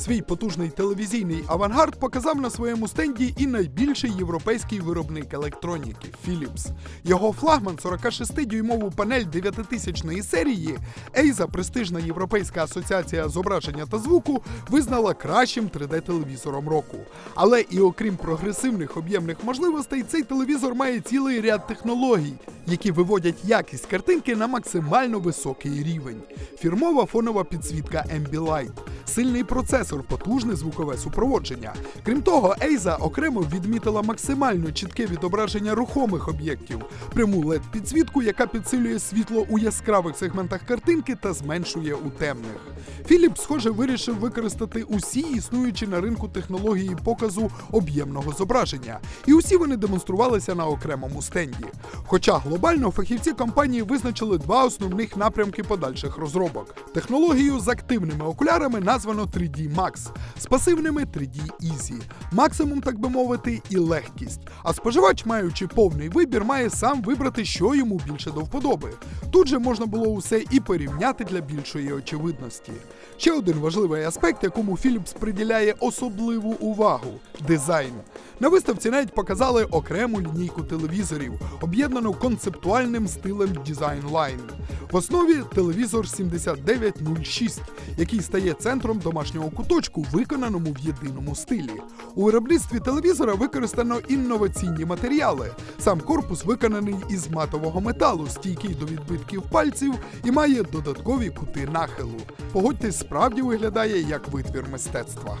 Свій потужний телевізійний авангард показав на своєму стенді і найбільший європейський виробник електроніки Philips. Його флагман 46-дюймову панель 9000-ї серії Ейза, престижна європейська асоціація зображення та звуку, визнала кращим 3D-телевізором року. Але і окрім прогресивних об'ємних можливостей, цей телевізор має цілий ряд технологій, які виводять якість картинки на максимально високий рівень. Фірмова фонова підсвітка Ambilight, сильний процесор, потужне звукове супроводження. Крім того, Ейза окремо відмітила максимально чітке відображення рухомих об'єктів, пряму led підсвітку, яка підсилює світло у яскравих сегментах картинки та зменшує у темних. Філіп, схоже, вирішив використати усі існуючі на ринку технології показу об'ємного зображення, і усі вони демонструвалися на окремому стенді. Хоча глобально фахівці компанії визначили два основних напрямки подальших розробок: технологію з активними окулярами названо 3D Max, з пасивними 3D Easy. Максимум, так би мовити, і легкість. А споживач, маючи повний вибір, має сам вибрати, що йому більше до вподоби. Тут же можна було усе і порівняти для більшої очевидності. Ще один важливий аспект, якому Philips приділяє особливу увагу дизайн. На виставці навіть показали окрему лінійку телевізорів, об'єднану концептуальним стилем Design Line. В основі телевізор 7906, який стає центром домашнього куточку, виконаному в єдиному стилі. У виробництві телевізора використано інноваційні матеріали. Сам корпус виконаний із матового металу, стійкий до відбитків пальців і має додаткові кути нахилу. Погодьтесь, справді виглядає як витвір мистецтва.